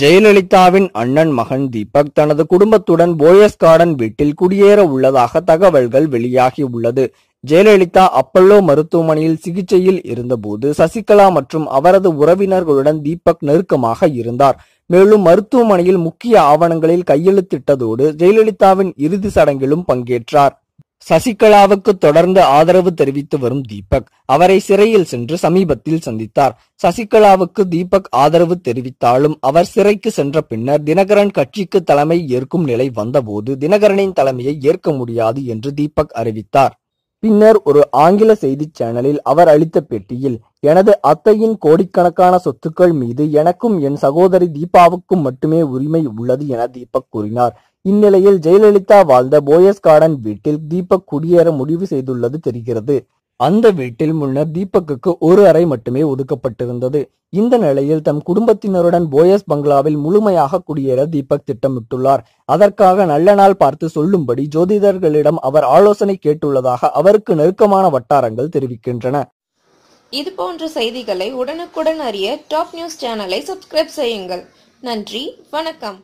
ஜெயலலிதாவின் அண்ணன் மகன் தீபக் தனது குடும்பத்துடன் போயஸ் கார்டன் வீட்டில் குடியேற உள்ளதாக தகவல்கள் வெளியாகி உள்ளது. ஜெயலலிதா அப்பல்லோ மருத்துவமனையில் சிகிச்சையில் இருந்தபோது சசிகலா மற்றும் அவரது உறவினர்களுடன் தீபக் நெருக்கமாக இருந்தார். மேலும் மருத்துவமனையில் முக்கிய ஆவணங்களில் கையெழுத்திட்டதோடு ஜெயலலிதாவின் இறுதி சடங்கிலும் பங்கேற்றார். சசிகலாவுக்கு தொடர்ந்து ஆதரவு தெரிவித்து வரும் தீபக் அவரை சிறையில் சென்று சமீபத்தில் சந்தித்தார். சசிகலாவுக்கு தீபக் ஆதரவு தெரிவித்தாலும் அவர் சிறைக்கு சென்ற பின்னர் தினகரன் கட்சிக்கு தலைமை ஏற்கும் நிலை வந்தபோது தினகரனின் தலைமையை ஏற்க முடியாது என்று தீபக் அறிவித்தார். பின்னர் ஒரு ஆங்கில செய்தி சேனலில் அவர் அளித்த பேட்டியில் எனது அத்தையின் கோடிக்கணக்கான சொத்துக்கள் மீது எனக்கும் என் சகோதரி தீபாவுக்கும் மட்டுமே உரிமை உள்ளது என தீபக் கூறினார். இந்நிலையில் ஜெயலலிதா வாழ்ந்த போயஸ் கார்டன் வீட்டில் தீபக் குடியேற முடிவு செய்துள்ளது தெரிகிறது. அந்த வீட்டில் முன்னர் தீபக்குக்கு ஒரு அறை மட்டுமே ஒதுக்கப்பட்டிருந்தது. இந்த நிலையில் தம் குடும்பத்தினருடன் போயஸ் பங்களாவில் முழுமையாக குடியேற தீபக் திட்டமிட்டுள்ளார். அதற்காக நல்ல நாள் பார்த்து சொல்லும்படி ஜோதிடர்களிடம் அவர் ஆலோசனை கேட்டுள்ளதாக அவருக்கு நெருக்கமான வட்டாரங்கள் தெரிவிக்கின்றன. இது போன்ற செய்திகளை உடனுக்குடன் அறிய டாப் நியூஸ் சேனலை சப்ஸ்கிரைப் செய்யுங்கள். நன்றி வணக்கம்.